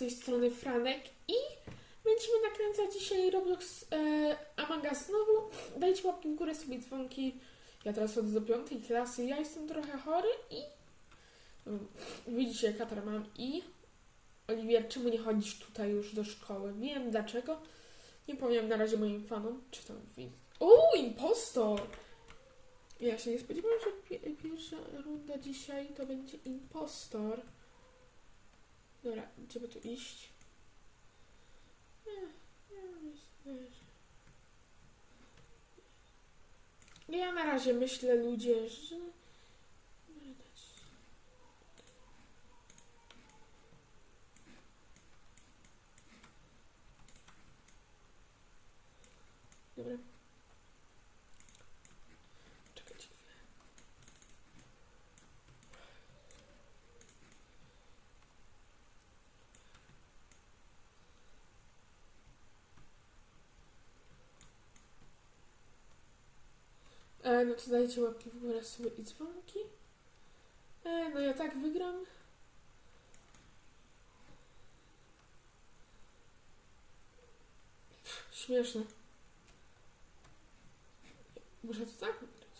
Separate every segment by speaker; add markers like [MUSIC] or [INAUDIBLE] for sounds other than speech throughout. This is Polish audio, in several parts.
Speaker 1: tej strony Franek i będziemy nakręcać dzisiaj Roblox e, Among Us znowu. Dajcie łapki w górę, sobie dzwonki. Ja teraz chodzę do piątej klasy, ja jestem trochę chory i mm, widzicie katar mam i Oliwier, czemu nie chodzisz tutaj już do szkoły? Wiem dlaczego. Nie powiem na razie moim fanom, czy tam widzę. Uuu, impostor! Ja się nie spodziewałam, że pi- pierwsza runda dzisiaj to będzie impostor. Dobra, by tu iść? Ja na razie myślę, ludzie, że... Dobra. Czekajcie chwilę. E, no to dajcie łapki w górę sobie i dzwonki. E, no ja tak wygram. Pff, Śmieszne. Muszę to tak wygrać.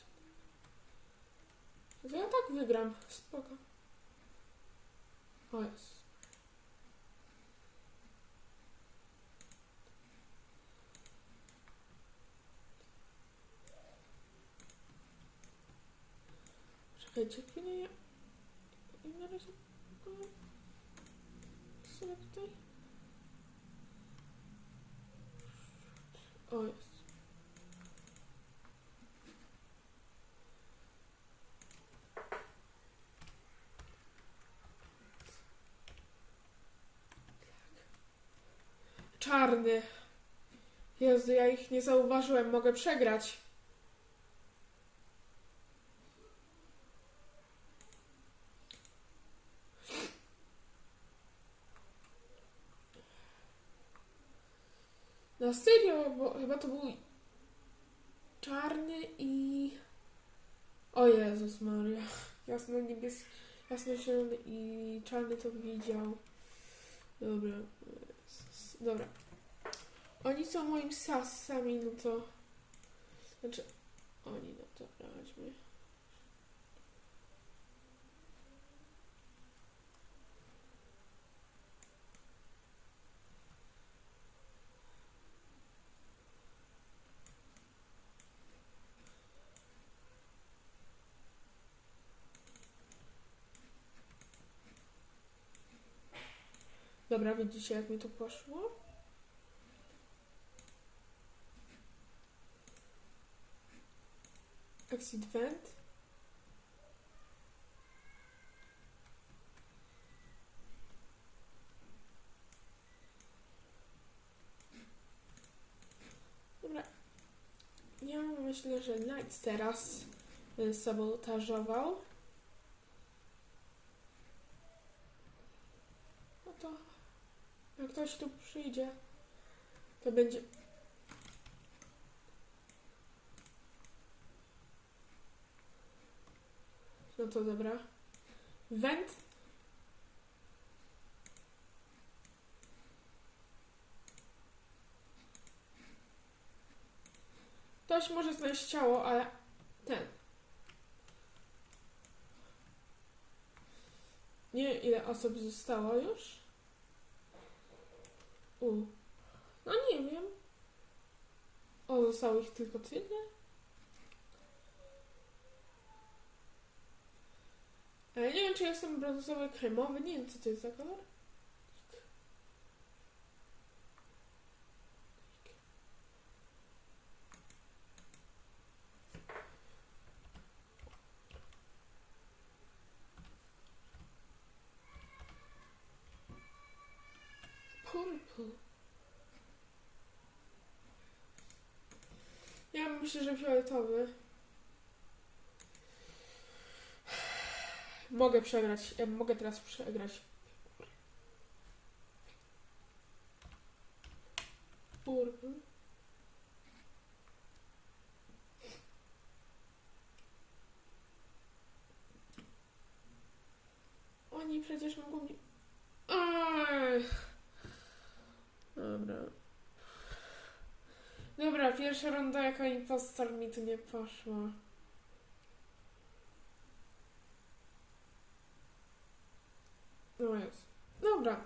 Speaker 1: To ja tak wygram. Spoko. O jest. Ja na razie... tutaj... O jest. Czarny. Jezu, ja ich nie zauważyłem. Mogę przegrać. Serio, bo chyba to był czarny i... O Jezus Maria. Jasno niebieski, jasno zielony i czarny to widział. Dobra. Dobra. Oni są moim sasami, no to... Znaczy... Oni, no to radźmy. Dobra, widzicie jak mi to poszło? Exit vent. Dobra. Ja myślę, że Lights teraz y, sabotażował. No to jak ktoś tu przyjdzie, to będzie. No to dobra. Węd. Ktoś może znaleźć ciało, ale ten. Nie wiem, ile osób zostało już. U. No nie wiem. O, zostało ich tylko tyle? Ale nie wiem, czy jestem brązowy, kremowy. Nie wiem, co to jest za kolor. Purple. Ja myślę, że fioletowy. Mogę przegrać. Ja mogę teraz przegrać. Purple. Oni przecież mogą mi... Ech. Dobra, pierwsza runda jako impostor mi tu nie poszło. No jest. Dobra.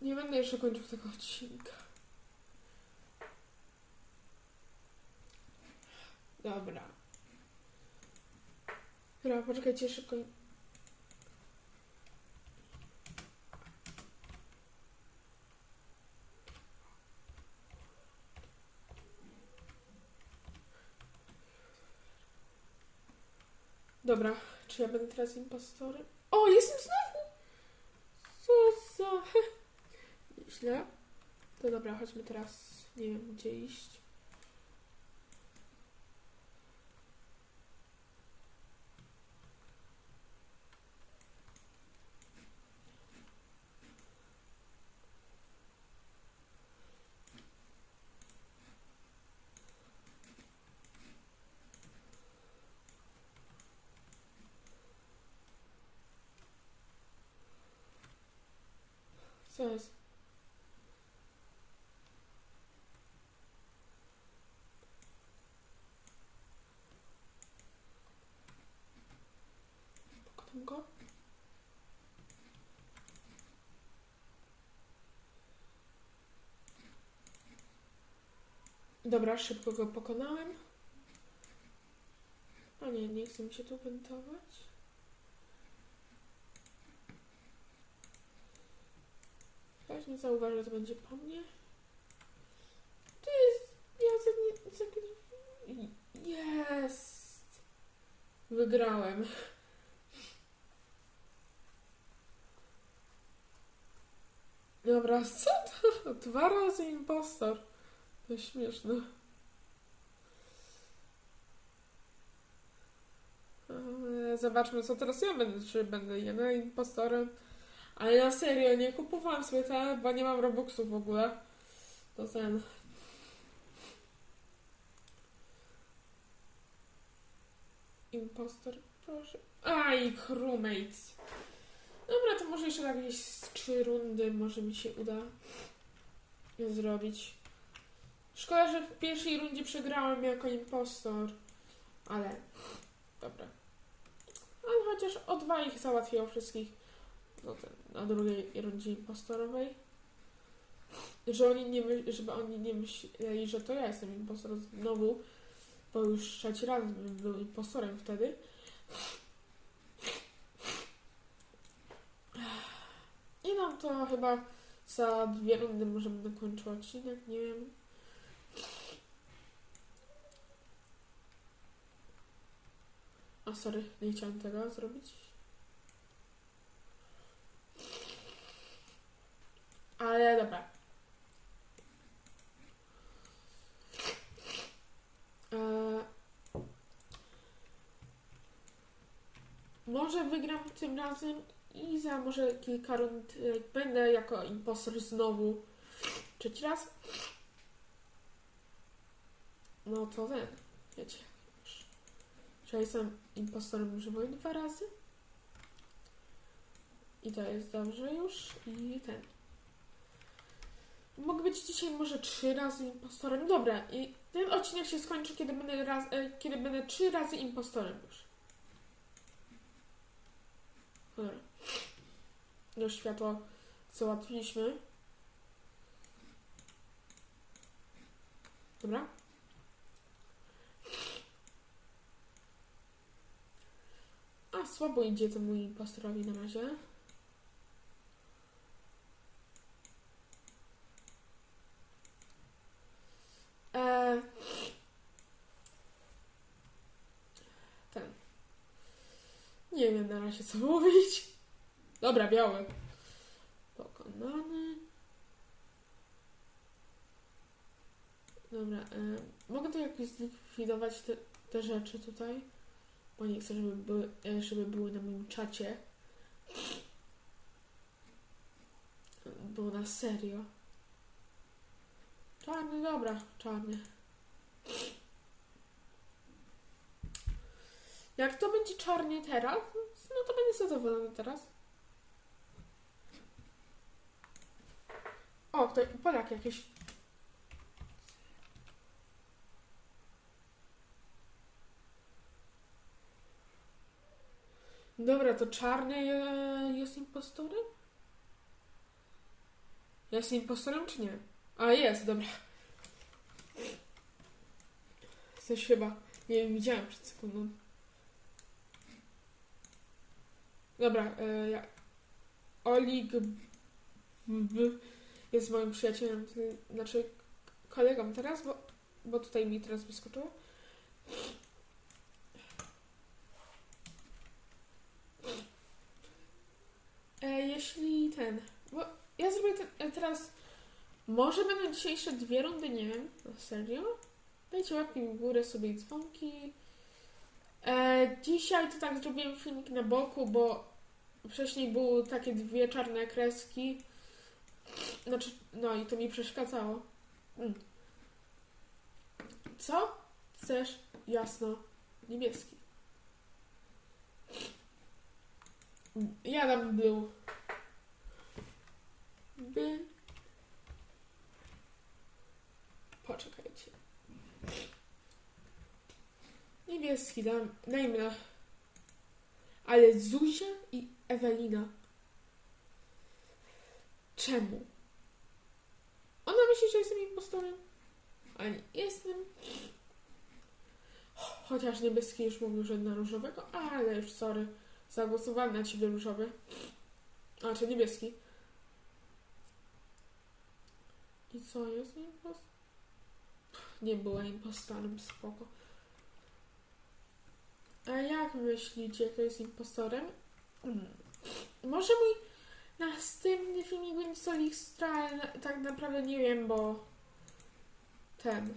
Speaker 1: Nie będę jeszcze kończył tego odcinka. Dobra. Dobra, poczekajcie szybko. Dobra, czy ja będę teraz impostorem? O, jestem znowu! Co za... [LAUGHS] Źle. To dobra, chodźmy teraz. Nie wiem, gdzie iść. Co jest? Pokonam go? Dobra, szybko go pokonałem. A nie, nie chcę mi się tu wentować. Ktoś nie zauważy, że to będzie po mnie. To jest... Ja nie... Za... Jest! Wygrałem. Dobra, [LAUGHS] co to? Dwa razy impostor. To śmieszne. Eee, Zobaczmy, co teraz ja będę. Czy będę ja impostorem? Ale na serio, nie kupowałam sobie te, bo nie mam Robuxów w ogóle. To ten. Impostor, proszę. Aj, crewmates. Dobra, to może jeszcze jakieś trzy rundy może mi się uda zrobić. Szkoda, że w pierwszej rundzie przegrałem jako impostor. Ale, dobra. Ale chociaż o dwa ich załatwiło wszystkich no ten, na drugiej rundzie impostorowej. Że oni nie żeby oni nie myśleli, że to ja jestem impostorem znowu, bo już trzeci raz bym był impostorem wtedy. I no to chyba za dwie rundy może będę kończył odcinek, nie wiem. A sorry, nie chciałem tego zrobić. Ale dobra. Eee, może wygram tym razem i za może kilka rund e, będę jako impostor znowu trzeci raz. No to ten, wiecie. Że jestem impostorem byłem dwa razy. I to jest dobrze już. I ten. Mogę być dzisiaj może trzy razy impostorem. Dobra, i ten odcinek się skończy, kiedy będę, raz, e, kiedy będę trzy razy impostorem już. Dobra. Już światło załatwiliśmy. Dobra. A, słabo idzie mój impostorowi na razie. Eee, ten. Nie wiem na razie co [LAUGHS] mówić. Dobra, biały. Pokonany. Dobra, e, mogę to jakoś zlikwidować te, te rzeczy tutaj, bo nie chcę, żeby były, e, żeby były na moim czacie. Bo na serio. Czarny, dobra, czarny. Jak to będzie czarnie teraz, no to będę zadowolony teraz. O, to Polak jakiś. Dobra, to czarny jest impostorem? Jest impostorem czy nie? A jest, dobra. Coś chyba. Nie widziałem przed sekundą. Dobra, e, ja. Olig jest moim przyjacielem, znaczy kolegą teraz, bo, bo tutaj mi teraz wyskoczyło. E, jeśli ten. Bo ja zrobię te, e, teraz. Może będą dzisiejsze dwie rundy, nie wiem. Na serio? Dajcie łapki w górę sobie i dzwonki. E, dzisiaj to tak zrobiłem filmik na boku, bo wcześniej były takie dwie czarne kreski. Znaczy, no i to mi przeszkadzało. Mm. Co? Chcesz? Jasno. Niebieski. Ja dam blue. By. Poczekajcie. Niebieski dam. Dajmy na. Ale Zuzia i Ewelina. Czemu? Ona myśli, że jestem impostorem. A nie jestem. Chociaż niebieski już mówił, że na różowego, ale już sorry. Zagłosowałem na ciebie różowy. A, czy niebieski. I co, jest impostor? Nie była impostorem, spoko. A jak myślicie, kto jest impostorem? Hmm. Może mój następny filmik będzie Solix Stra, na- tak naprawdę nie wiem, bo ten.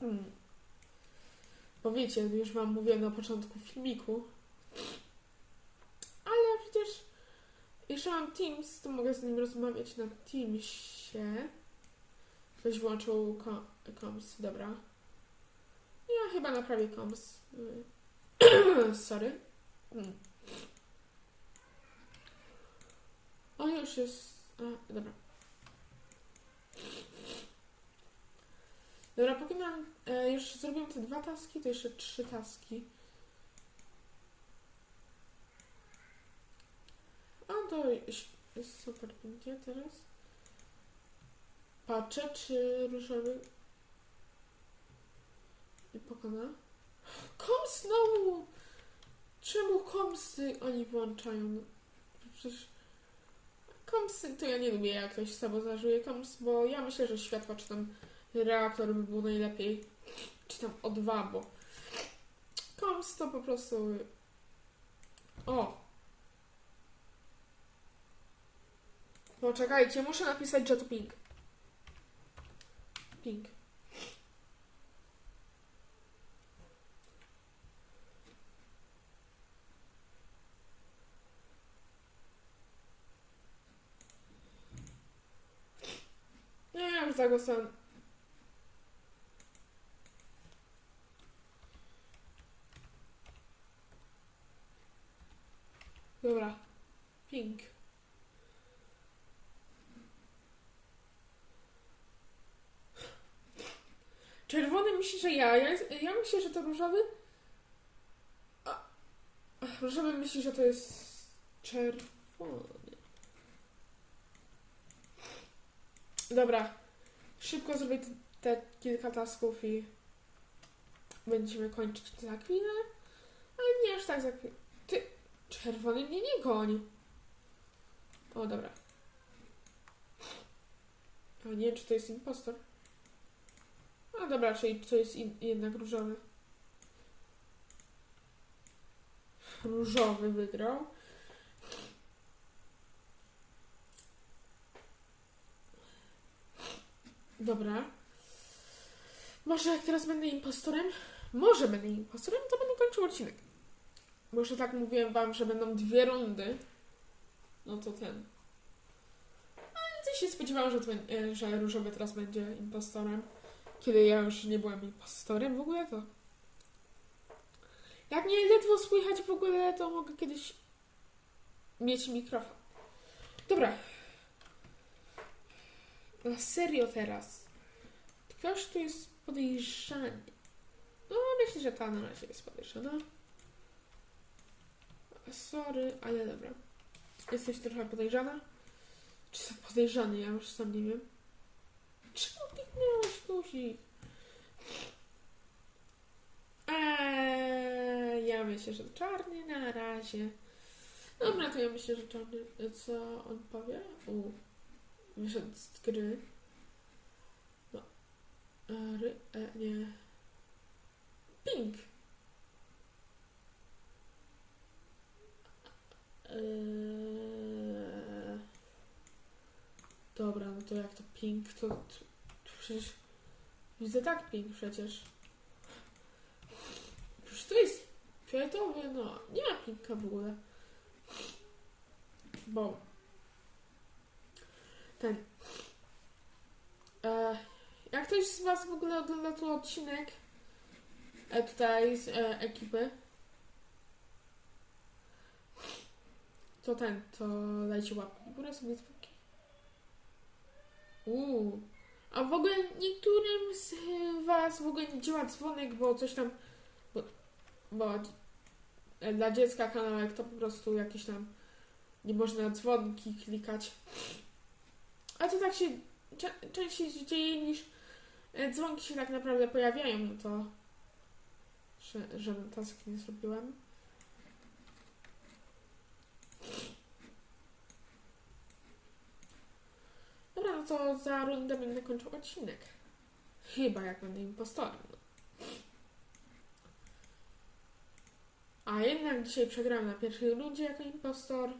Speaker 1: Hmm. Bo wiecie, już wam mówiłem na początku filmiku. Ale przecież mam Teams, to mogę z nim rozmawiać na Teamsie. Ktoś włączył Coms, dobra. Ja chyba naprawię Coms. Y, [COUGHS] Sorry. Mm. O, już jest. A, dobra. Dobra, póki mam. E, już zrobiłem te dwa taski, to jeszcze trzy taski. A to ś- super będzie teraz. Patrzę, czy różowy nie pokona. Koms znowu! Czemu komsy oni włączają? No, Przecież komsy to ja nie lubię, jak ktoś sabotażuje koms, bo ja myślę, że światła czy tam reaktor by było najlepiej. Czy tam o dwa, bo koms to po prostu... O! Poczekajcie, muszę napisać, że to pink. Pink. Nie, ja już zagłosowałam. Dobra. Pink. Czerwony myśli, że ja. Ja, ja myślę, że to różowy. A, różowy myśli, że to jest czerwony. Dobra. Szybko zrobię te, kilka tasków i będziemy kończyć za chwilę. Ale nie aż tak za chwilę. Ty, czerwony mnie nie goni. O, dobra. A nie, czy to jest impostor? A dobra, czyli to jest jednak różowy. Różowy wygrał. Dobra. Może jak teraz będę impostorem? Może będę impostorem, to będę kończył odcinek. Bo już tak mówiłem wam, że będą dwie rundy. No to ten. Ale coś się spodziewałam, że, e, że różowy teraz będzie impostorem. Kiedy ja już nie byłem impostorem w ogóle, to... Jak mnie ledwo słychać w ogóle, to mogę kiedyś mieć mikrofon. Dobra. Na serio teraz. Ktoś tu jest podejrzany. No, myślę, że ta na razie jest podejrzana. Sorry, ale dobra. Jesteś trochę podejrzana? Czy to podejrzany? Ja już sam nie wiem. Czemu kliknęłaś guzik? Eee, ja myślę, że czarny na razie. Dobra, to ja myślę, że czarny. Co on powie? U. Wyszedł z gry. No. E, ry, e, nie. Pink. Eee, dobra, no to jak to pink, to, to, to przecież widzę tak pink przecież. Przecież to jest fioletowy, no nie ma pinka w ogóle. Bo ten. E, jak ktoś z Was w ogóle ogląda tu odcinek e, tutaj z e, ekipy, to ten, to dajcie łapkę w górę sobie. Uuu. A w ogóle niektórym z Was w ogóle nie działa dzwonek, bo coś tam. Bo, bo dla dziecka kanałek to po prostu jakieś tam. Nie można dzwonki klikać. A to tak się częściej dzieje niż e, dzwonki się tak naprawdę pojawiają, no to. Że, że task nie zrobiłem. To za rundę będę kończył odcinek. Chyba jak będę impostorem. No. A jednak dzisiaj przegrałem na pierwszej rundzie jako impostor.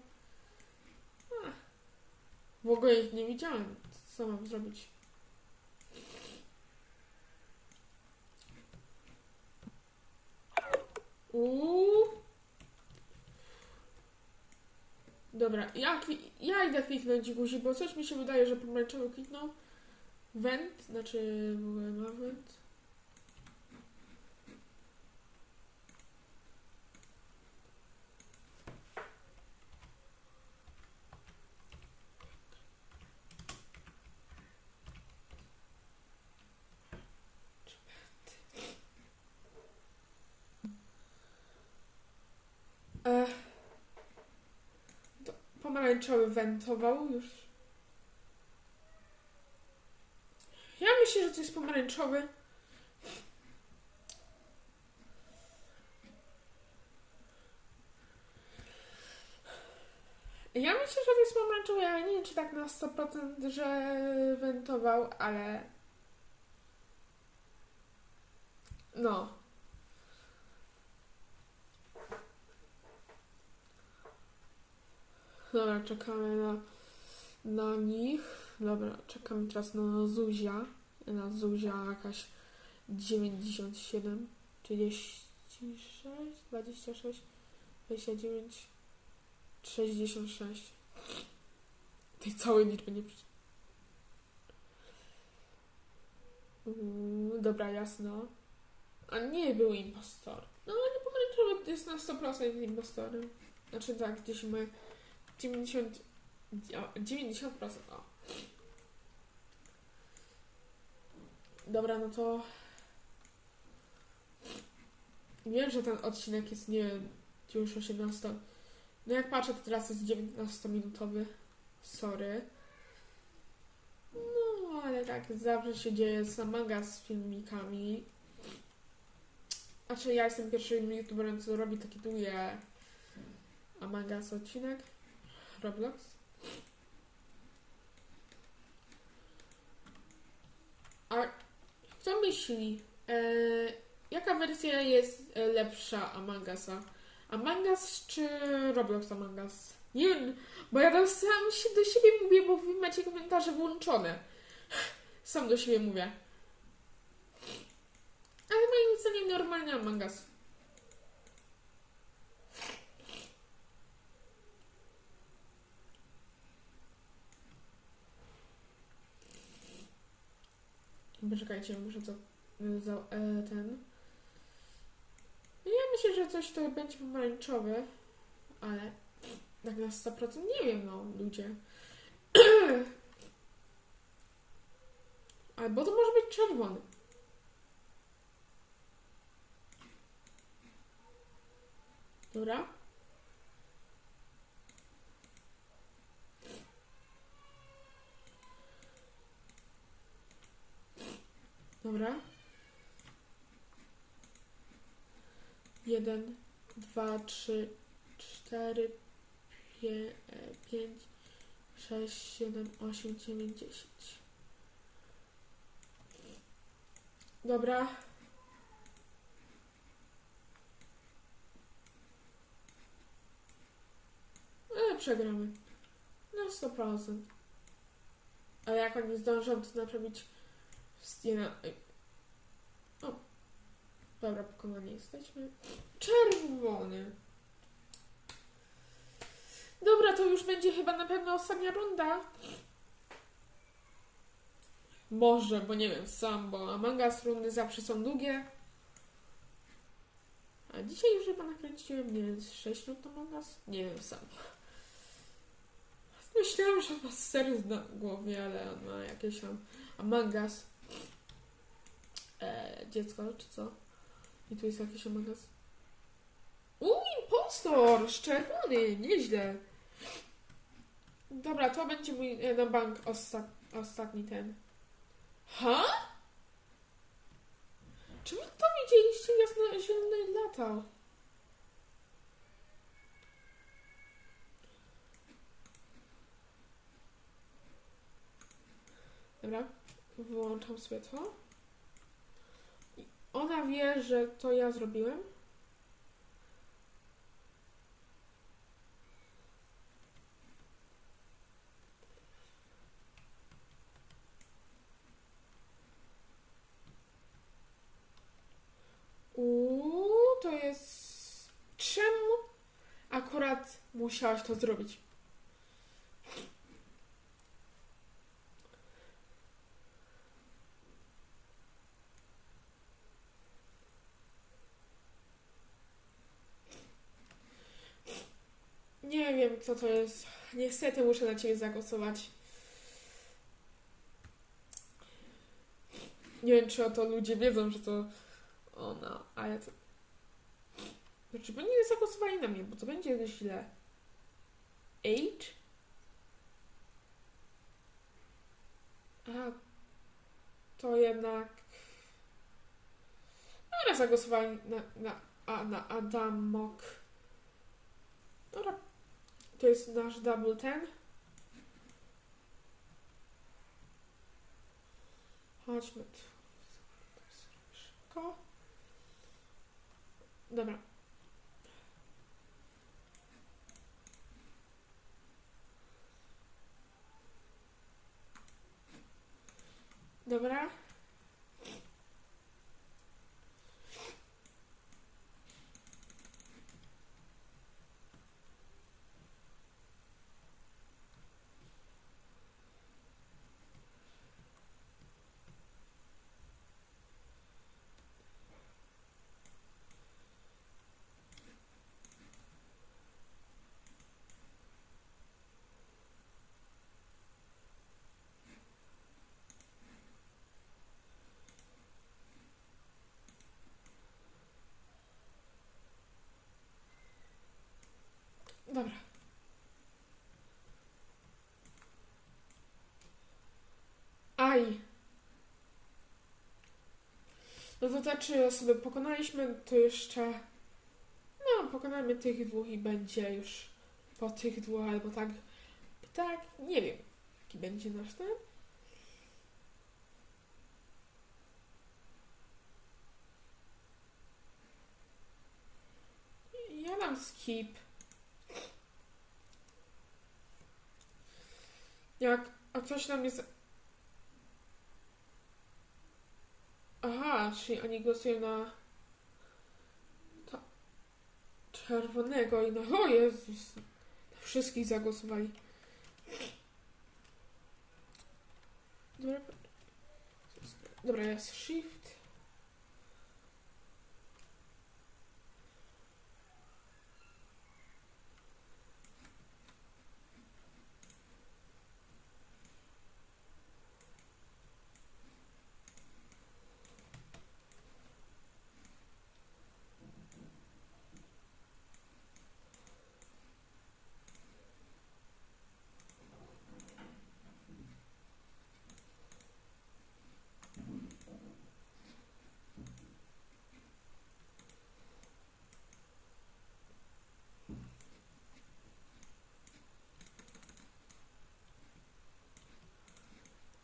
Speaker 1: A, w ogóle ich nie widziałem. Co mam zrobić? Uuu. Dobra, ja, ja idę kliknąć guzik, bo coś mi się wydaje, że pomarańczowy kliknął. Went, znaczy w ogóle ma. Ech. To pomarańczowy wentował już. Ja myślę, że to jest pomarańczowy. Ja myślę, że to jest pomarańczowy, ja nie wiem, czy tak na 100%, że wentował, ale... No. Dobra, czekamy na, na nich. Dobra, czekamy teraz na Zuzia. Na Zuzia jakaś 97, 36, 26, 29, 66. Tej całej liczby nie przeczytam. Uuu, Dobra, jasno. A nie był impostor. No ale pomarańczowy jest na 100% impostorem. Znaczy tak, gdzieś my 90, o, 90%. O. Dobra, no to. Wiem, że ten odcinek jest nie już 18. No jak patrzę, to teraz jest 19-minutowy. Sorry. No, ale tak zawsze się dzieje samaga z filmikami. Znaczy, ja jestem pierwszym youtuberem, co robi taki duje Among Us odcinek. Roblox. A kto myśli, e, jaka wersja jest e, lepsza? Among Us czy Roblox Among Us? Nie wiem, bo ja tam sam się do siebie mówię, bo wy macie komentarze włączone. Sam do siebie mówię. Ale moim zdaniem normalny Among Poczekajcie, muszę za, y, za e, ten. Ja myślę, że coś to będzie pomarańczowe, ale tak na 100% nie wiem, no, ludzie. [CLEARS THROAT] Albo to może być czerwony. Dobra. Dobra. Jeden, dwa, trzy, cztery, pie, e, pięć, sześć, siedem, osiem, dziewięć, dziesięć. Dobra. E, przegramy. Na 100%. A jak oni zdążą to naprawić Stiena... O. Dobra, pokonani jesteśmy. Czerwony. Dobra, to już będzie chyba na pewno ostatnia runda. Może, bo nie wiem sam, bo Among Us rundy zawsze są długie. A dzisiaj już chyba nakręciłem, nie wiem, z 6 rund Among Us? Nie wiem sam. Myślałam, że ma serce na głowie, ale on ma jakieś tam Among Us. E, dziecko, czy co? I tu jest jakiś Us. Uuu, impostor! Czerwony, nieźle. Dobra, to będzie mój e, na bank osta ostatni ten. Ha? Czy wy to widzieliście? Jasno zielony latał. Dobra, wyłączam sobie to. Ona wie, że to ja zrobiłem. Uuu, to jest. Czemu akurat musiałaś to zrobić? Nie wiem, kto to jest. Niestety muszę na ciebie zagłosować. Nie wiem, czy o to ludzie wiedzą, że to ona, ale to... Znaczy, bo nie zagłosowali na mnie, bo to będzie źle. Age? A, to jednak... Dobra, zagłosowali na, na, a, na Adamok. Dobra, to jest nasz double ten. Chodźmy tu. Szybko. Dobra. Dobra. Aj. No to te trzy osoby pokonaliśmy, to jeszcze... No, pokonamy tych dwóch i będzie już po tych dwóch, albo tak... Tak, nie wiem, jaki będzie nasz ten. Ja dam skip. Jak, a ktoś nam jest... Aha, czyli oni głosują na... To... Czerwonego i na... O Jezus! Wszystkich zagłosowali. Dobra, jest shift.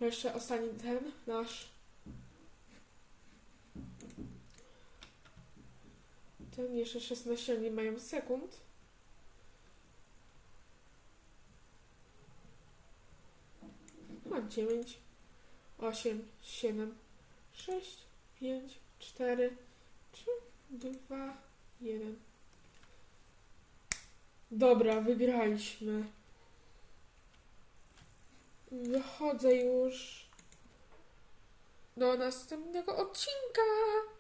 Speaker 1: Jeszcze ostatni ten, nasz. Ten jeszcze 16 nie mają sekund. Mam 9, 8, 7, 6, 5, 4, 3, 2, 1. Dobra, wygraliśmy. Wychodzę już do następnego odcinka.